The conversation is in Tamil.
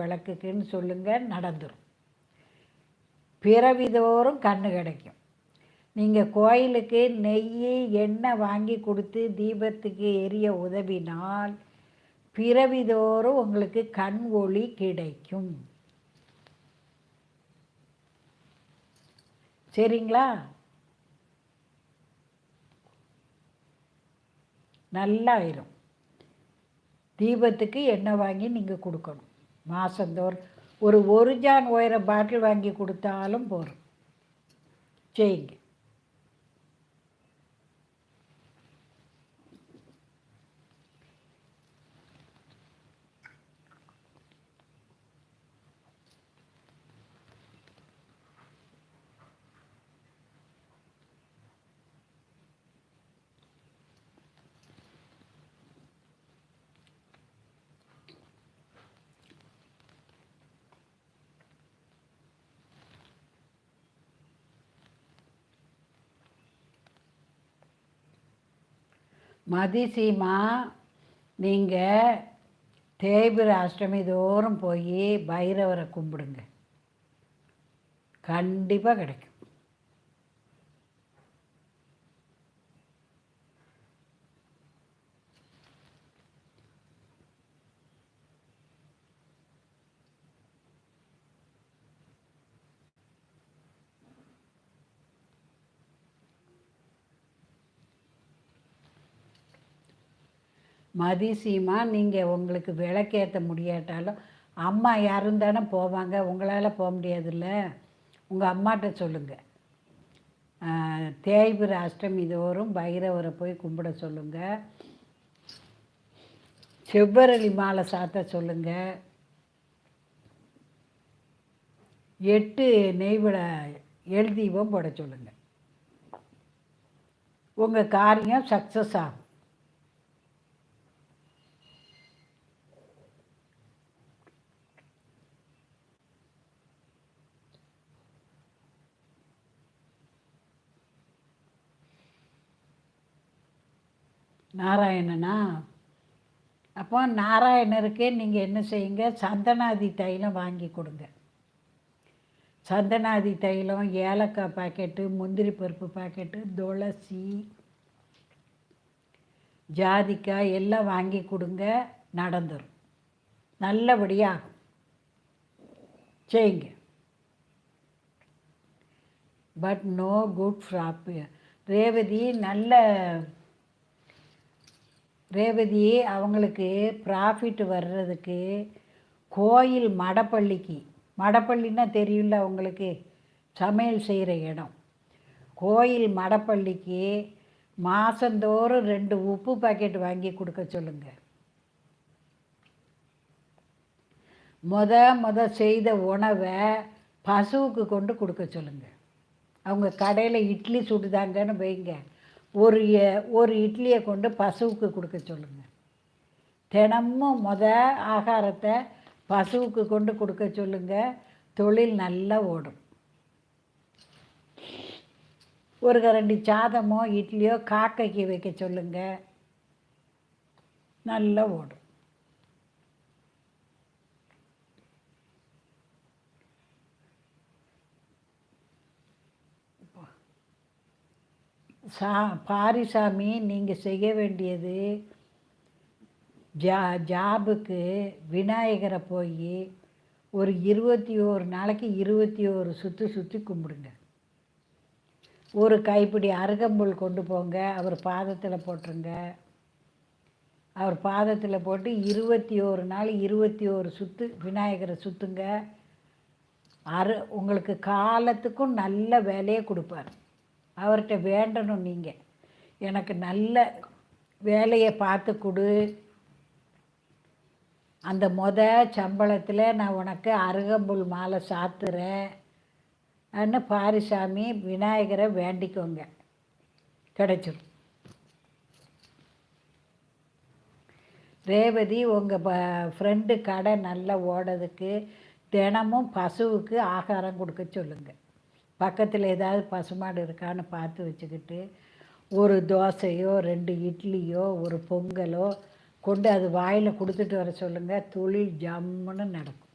விளக்குக்குன்னு சொல்லுங்கள் நடந்துடும் பிறவிதோறும் கண்ணு கிடைக்கும். நீங்கள் கோயிலுக்கு நெய் எண்ணெய் வாங்கி கொடுத்து தீபத்துக்கு எரிய உதவினால் பிறவிதோறும் உங்களுக்கு கண் ஒளி கிடைக்கும். சரிங்களா? நல்லா ஆயிரும் தீபத்துக்கு எண்ணெய் வாங்கி நீங்கள் கொடுக்கணும். மாதந்தோறும் ஒரு ஒரு ஜான் உயர பாட்டில் வாங்கி கொடுத்தாலும் போதும் செய்யுங்க மதிசீமா நீங்கள் தேய்பிர அஷ்டமி தோறும் போய் பைரவரை கும்பிடுங்க. கண்டிப்பாக கிடைக்கும். மதிசீமா நீங்கள் உங்களுக்கு விளக்கேற்ற முடியாட்டாலும் அம்மா யாரும் தானே போவாங்க உங்களால் போக முடியாதுல்ல? உங்கள் அம்மாட்ட சொல்லுங்கள் தேய்பிர அஷ்டமி தோறும் பைரவரை போய் கும்பிட சொல்லுங்கள் செவ்வரளி மாலை சாத்த சொல்லுங்கள் எட்டு நெய்விட எழுதீபம் போட சொல்லுங்கள் உங்கள் காரியம் சக்ஸஸ் ஆகும். நாராயணனா? அப்போ நாராயணருக்கு நீங்கள் என்ன செய்யுங்க? சந்தனாதி தைலம் வாங்கி கொடுங்க. சந்தனாதி தைலம் ஏலக்காய் பாக்கெட்டு முந்திரி பருப்பு பாக்கெட்டு துளசி ஜாதிக்காய் எல்லாம் வாங்கி கொடுங்க. நடந்துடும் நல்லபடியாகும் செய்யுங்க. பட் நோ குட் ஃப்ராப் ரேவதி நல்ல ரேவதி அவங்களுக்கு ப்ராஃபிட் வர்றதுக்கு கோயில் மடப்பள்ளிக்கு. மடப்பள்ளின்னா தெரியல அவங்களுக்கு சமையல் செய்கிற இடம். கோயில் மடப்பள்ளிக்கு மாதந்தோறும் ரெண்டு உப்பு பாக்கெட் வாங்கி கொடுக்க சொல்லுங்கள் முத முத செய்த உணவை பசுவுக்கு கொண்டு கொடுக்க சொல்லுங்கள் அவங்க கடையில் இட்லி சுடுதாங்கன்னு வைங்க. ஒரு ஒரு இட்லியை கொண்டு பசுவுக்கு கொடுக்க சொல்லுங்கள் தினமும் முத ஆகாரத்தை பசுவுக்கு கொண்டு கொடுக்க சொல்லுங்கள் தொழில் நல்லா ஓடும். ஒரு கரண்டி சாதமோ இட்லியோ காக்கைக்கு வைக்க சொல்லுங்கள் நல்லா ஓடும். சா பாரிசாமி நீங்கள் செய்ய வேண்டியது ஜா ஜாபுக்கு விநாயகரை போய் ஒரு இருபத்தி ஓரு நாளைக்கு இருபத்தி ஓரு சுற்றி சுற்றி கும்பிடுங்க. ஒரு கைப்பிடி அருகம்புல் கொண்டு போங்க அவர் பாதத்தில் போட்டுருங்க. அவர் பாதத்தில் போட்டு இருபத்தி ஓரு நாள் இருபத்தி ஓரு சுற்று விநாயகரை சுற்றுங்க அரு உங்களுக்கு காலத்துக்கும் நல்ல வேலையை கொடுப்பார். அவர்கிட்ட வேண்டணும் நீங்கள் எனக்கு நல்ல வேலையை பார்த்து கொடு. அந்த மொத சம்பளத்தில் நான் உனக்கு அருகம்புல் மாலை சாத்துறேன். பாரிசாமி விநாயகரை வேண்டிக்கோங்க. கிடைச்சிரும். ரேவதி உங்கள் ப ஃப்ரெண்டு கடை நல்லா ஓடுறதுக்கு தினமும் பசுவுக்கு ஆகாரம் கொடுக்க சொல்லுங்கள் பக்கத்தில் ஏதாவது பசுமாடு இருக்கான்னு பார்த்து வச்சுக்கிட்டு ஒரு தோசையோ ரெண்டு இட்லியோ ஒரு பொங்கலோ கொண்டு அது வாயில் கொடுத்துட்டு வர சொல்லுங்கள் தொழில் ஜம்முன்னு நடக்கும்.